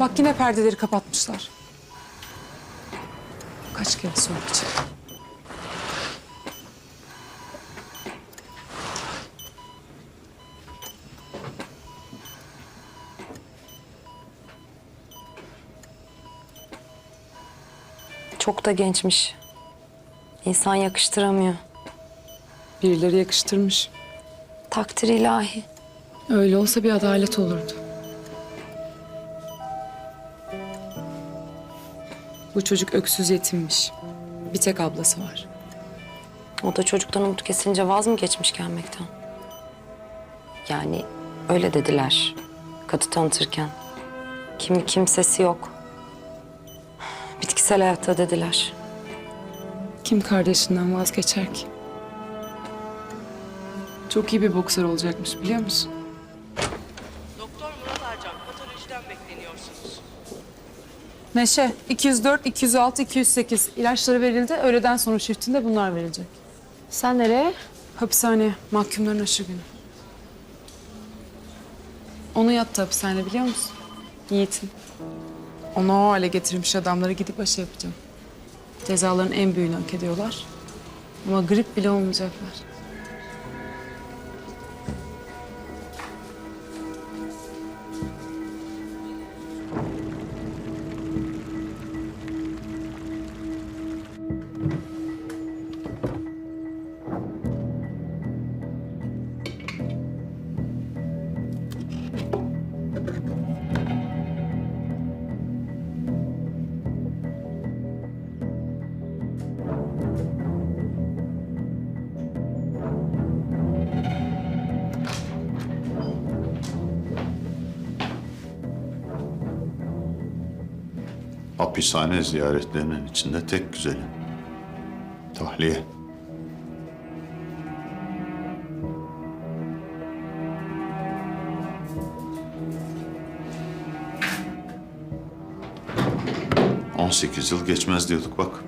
Bak yine perdeleri kapatmışlar. Kaç kere söyleyeceğim. Çok da gençmiş. İnsan yakıştıramıyor. Birileri yakıştırmış. Takdir ilahi. Öyle olsa bir adalet olurdu. Bu çocuk öksüz yetimmiş. Bir tek ablası var. O da çocuktan umut kesilince vaz mı geçmiş gelmekten? Yani öyle dediler. Katı tanıtırken. Kimi kimsesi yok. Bitkisel hayatta dediler. Kim kardeşinden vazgeçer ki? Çok iyi bir boksör olacakmış biliyor musun? Neşe 204, 206, 208 ilaçları verildi. Öğleden sonra shiftinde bunlar verilecek. Sen nereye? Hapishaneye, mahkumların aşı günü. Onu yattı hapishanede biliyor musun? Yiğit'in. Onu o hale getirmiş adamları gidip aşı yapacağım. Cezaların en büyüğünü hak ediyorlar. Ama grip bile olmayacaklar. Hapishane ziyaretlerinin içinde tek güzeli. Tahliye. On sekiz yıl geçmez diyorduk bak.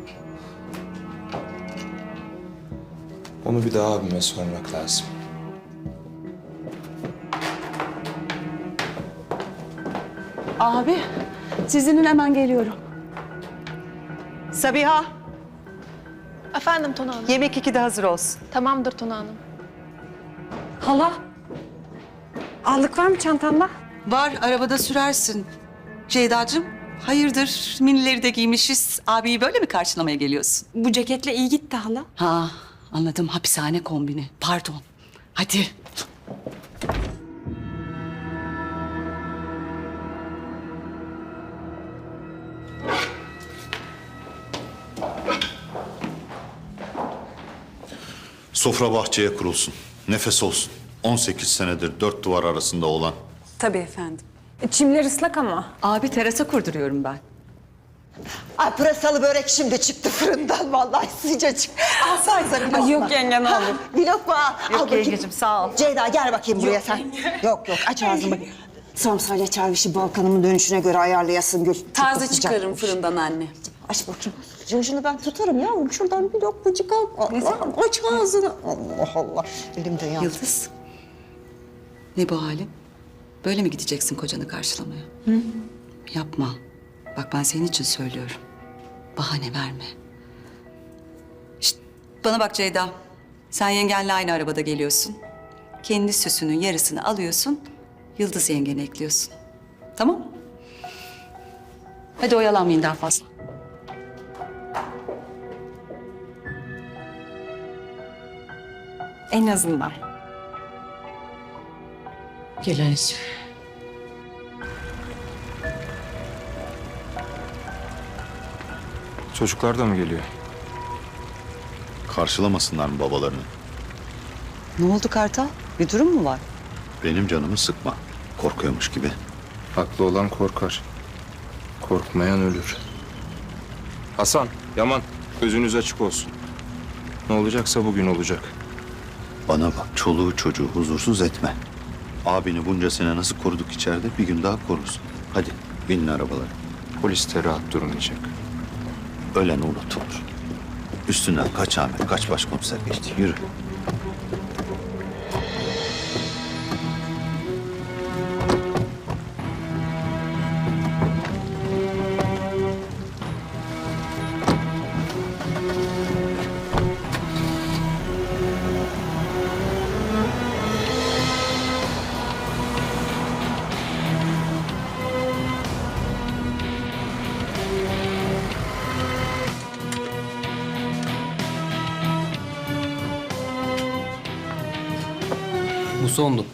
Onu bir daha abime sormak lazım. Abi, sizinin hemen geliyorum. Sabiha, Efendim Tuna Hanım. yemek ikide hazır olsun. Tamamdır Tuna Hanım. Hala. Allık var mı çantanda? Var, arabada sürersin. Ceyda'cığım, hayırdır? Minileri de giymişiz. Abiyi böyle mi karşılamaya geliyorsun? Bu ceketle iyi gitti hala. Ha, anladım. Hapishane kombini. Pardon. Hadi. Sofra bahçeye kurulsun. Nefes olsun. 18 senedir dört duvar arasında olan Tabii efendim. Çimler ıslak ama. Abi terasa kurduruyorum ben. Ay pırasalı börek şimdi çıktı fırından vallahi sıcacık. Alsanıza bir lokma. Ay yok yenge, ne Ha, olur. Bir lokma al. Yok al bakayım. yengecim, sağ ol. Ceyda gel bakayım buraya sen. Yok yok aç ağzını bak. Samsayla çarvişi Balkan'ımın dönüşüne göre ayarlayasın Gül. Taze çıkarım fırından anne. Aç bakayım. Şunu ben tutarım yavrum. Şuradan bir lokmacık al. Allah, aç ağzını. Allah Allah. Elimde ya. Yıldız. Ne bu halin? Böyle mi gideceksin kocanı karşılamaya? Yapma. Bak ben senin için söylüyorum. Bahane verme. Şişt, bana bak Ceyda. Sen yengenle aynı arabada geliyorsun. Kendi süsünün yarısını alıyorsun. Yıldız yengene ekliyorsun. Tamam mı? Hadi oyalanmayın daha fazla. En azından. Gel anneciğim. Çocuklar da mı geliyor? karşılamasınlar mı babalarını? Ne oldu Kartal? Bir durum mu var? Benim canımı sıkma. Korkuyormuş gibi. Haklı olan korkar. Korkmayan ölür. Hasan, Yaman, gözünüz açık olsun. Ne olacaksa bugün olacak. Bana bak çoluğu çocuğu huzursuz etme. Abini bunca sene nasıl koruduk içeride bir gün daha korursun. Hadi binin arabalara. Polis de rahat durmayacak. Ölen unutulur. Üstünden kaç amir kaç başkomiser geçti. Yürü. Konusu ondu.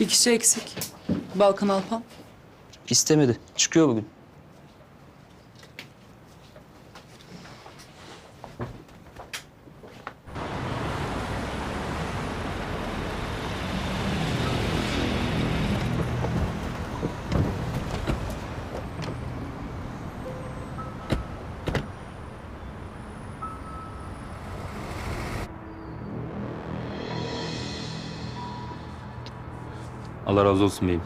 Bir kişi eksik. Balkan Alpan. İstemedi. Çıkıyor bugün. Allah razı olsun beyim.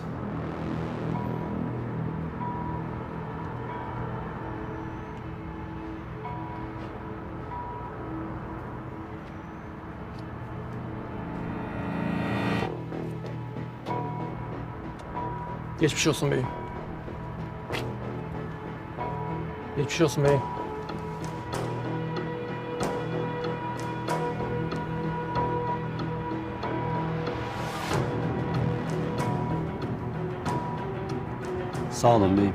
Geçmiş olsun beyim. Geçmiş olsun beyim. Sağ olun beyim.